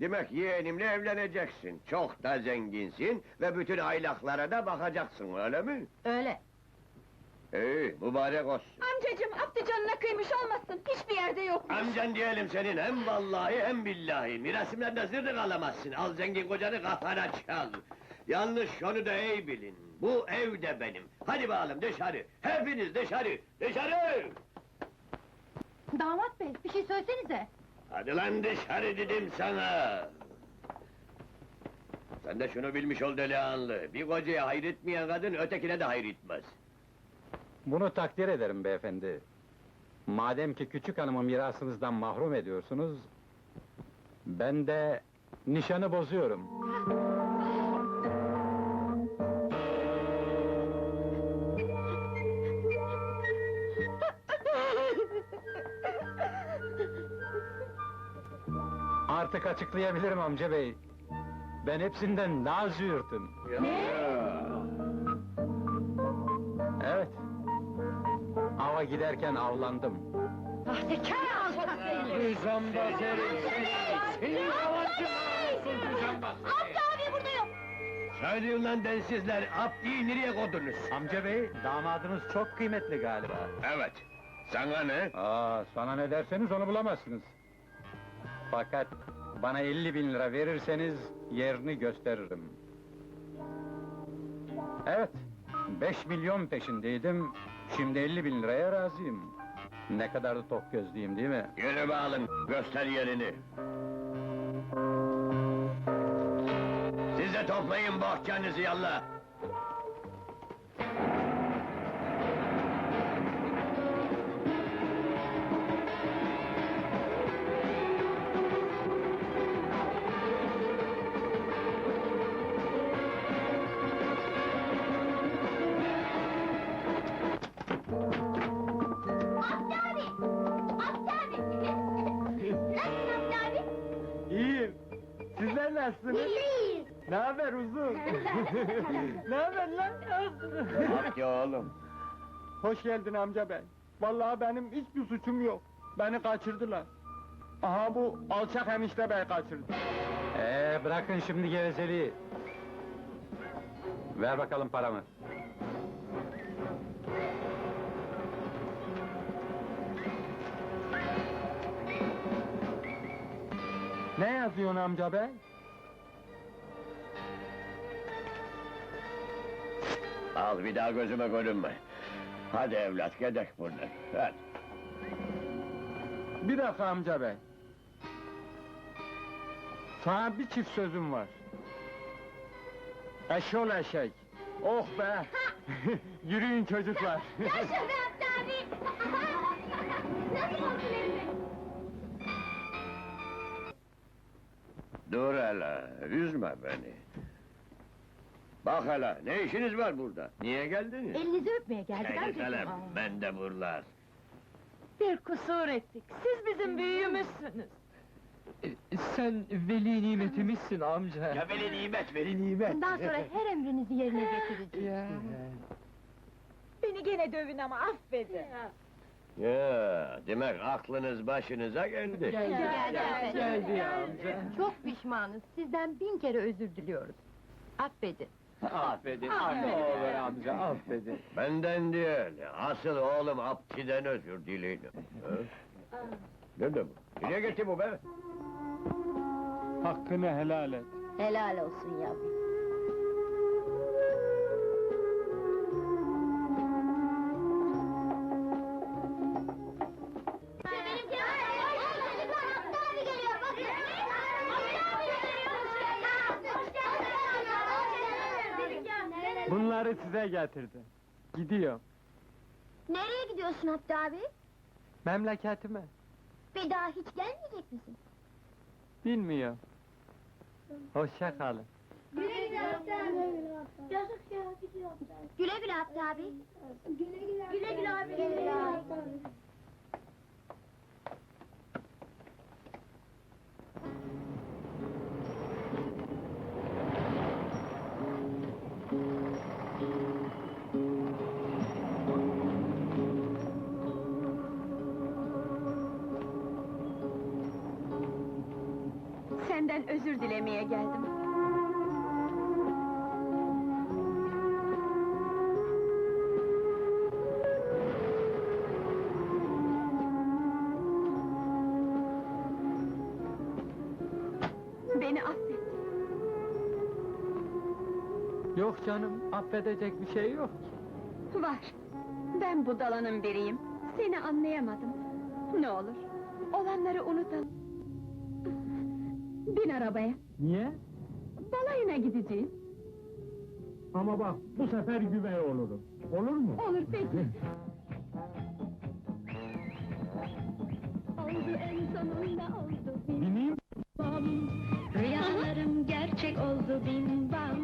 Demek yeğenimle evleneceksin. Çok da zenginsin ve bütün aylaklara da bakacaksın, öyle mi? Öyle. İyi, mübarek olsun. Amcacığım, Abdü canına kıymış olmasın, hiçbir yerde yok. Amcan diyelim senin, hem vallahi hem billahi. Mirasımdan zırnık alamazsın, al zengin kocanı kafana çal. Yalnız şunu da iyi bilin, bu ev de benim. Hadi bakalım dışarı, hepiniz dışarı, dışarı! Damat bey, bir şey söylesenize. Hadi lan dışarı dedim sana! Sen de şunu bilmiş ol delikanlı, bir kocaya hayretmeyen kadın ötekine de hayretmez. Bunu takdir ederim beyefendi. Madem ki küçük hanımı mirasınızdan mahrum ediyorsunuz... ...ben de nişanı bozuyorum. Artık açıklayabilirim amca bey. Ben hepsinden daha züğürtüm. Evet. Ava giderken avlandım. Sahtekâr alçak seni! Düzenbaz herif Senin yalancı Abdü abi burada yok! Söyleyin lan densizler, Abdi'yi nereye koydunuz? Amca bey, damadınız çok kıymetli galiba. Evet, sana ne? Aa, sana ne derseniz onu bulamazsınız. Fakat bana 50 bin lira verirseniz yerini gösteririm. Evet, 5 milyon peşindeydim, şimdi 50 bin liraya razıyım. Ne kadar da tok gözlüyüm değil mi? Yürü bağlım, göster yerini. Siz de toplayın bohçanızı yallah! İyiyiz! Ne haber uzun? ne haber lan? Abdi oğlum, Hoş geldin amca ben. Vallahi benim hiçbir suçum yok. Beni kaçırdılar. Aha bu alçak enişte bey kaçırdı. Ee, bırakın şimdi gevezeliği. Ver bakalım paramı. Ne yazıyorsun amca bey? Al bir daha gözüme görünme. Hadi evlat, gedek buradan, hadi. Bir dakika amca bey. Sana bir çift sözüm var. Eşol eşek. Oh be! Yürüyün çocuklar. Yaşa be Abdü abi! Nasıl olsun elime? Dur hele, üzme beni. Bak hele, ne işiniz var burada? Niye geldiniz? Elinizi öpmeye geldik amcacığım. selam, ben de buralar. Bir kusur ettik. Siz bizim büyüğümüzsünüz. E, Sen veli nimetimizsin amca. Ya veli nimet, veli nimet. Bundan sonra her emrinizi yerine getireceğim. Beni gene dövün ama affedin. Ya, demek aklınız başınıza geldi. Geldi, Geldi ya amca. Çok pişmanız, sizden bin kere özür diliyoruz. Affedin. Affedin. Ne olur amca affedin. Benden değil, asıl oğlum Abdi'den özür dileyin. Nerede bu? Nereye gitti bu be? Hakkını helal et. Helal olsun yavrum. Bunları size getirdim. Gidiyor. Nereye gidiyorsun Abdü abi? Memleketime. Bir daha hiç gelmeyecek misin? Bilmiyor. Hoşça kalın. Güle güle Abdü abi. Yazık ya gidiyor Güle güle Abdü abi. Güle güle Güle güle abi. Güle güle abi. Senden özür dilemeye geldim. Beni affet. Yok canım, affedecek bir şey yok. Var. Ben budalanın biriyim. Seni anlayamadım. Ne olur, olanları unutalım. Bin arabaya, Niye? balayına gideceğim. Ama bak, bu sefer güvey olurum. Olur mu? Olur peki. Oldu en sonunda oldu bin Bineyim. bam Rüyalarım gerçek oldu bin bam